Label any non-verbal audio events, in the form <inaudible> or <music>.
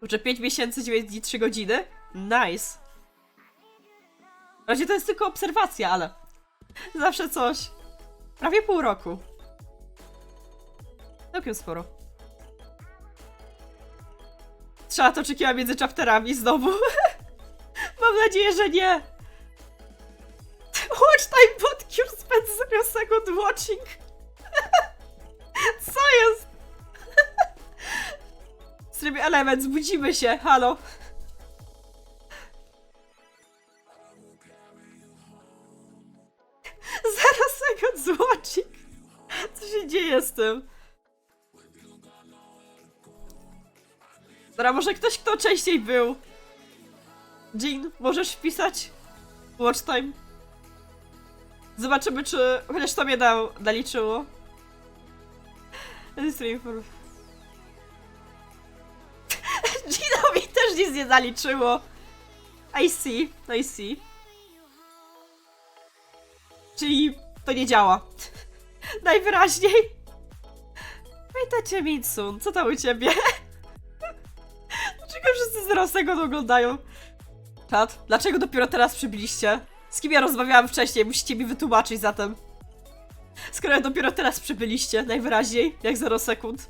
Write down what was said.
Kurczę, 5 miesięcy, 9 dni, 3 godziny? Nice. W razie to jest tylko obserwacja, ale zawsze coś. Prawie pół roku. Całkiem sporo. Trzeba to oczekiwać między chapterami znowu. <laughs> Mam nadzieję, że nie. Watch time bot cure spend 0 second watching. <laughs> Co jest? Zrobię element, zbudzimy się, halo. Zero sekund watching. Co się dzieje z tym? Dobra, może ktoś, kto częściej był. Jean, możesz wpisać watch time? Zobaczymy, czy chociaż to mnie dał, naliczyło. Stream for... Ginowi też nic nie zaliczyło. I see, I see. Czyli to nie działa. <laughs> Najwyraźniej. Pamiętacie Mitsun, co tam u ciebie? <laughs> Dlaczego wszyscy z Rosego to oglądają? Czad, dlaczego dopiero teraz przybyliście? Z kim ja rozmawiałam wcześniej? Musicie mi wytłumaczyć zatem. Skoro dopiero teraz przybyliście, najwyraźniej, jak 0 sekund.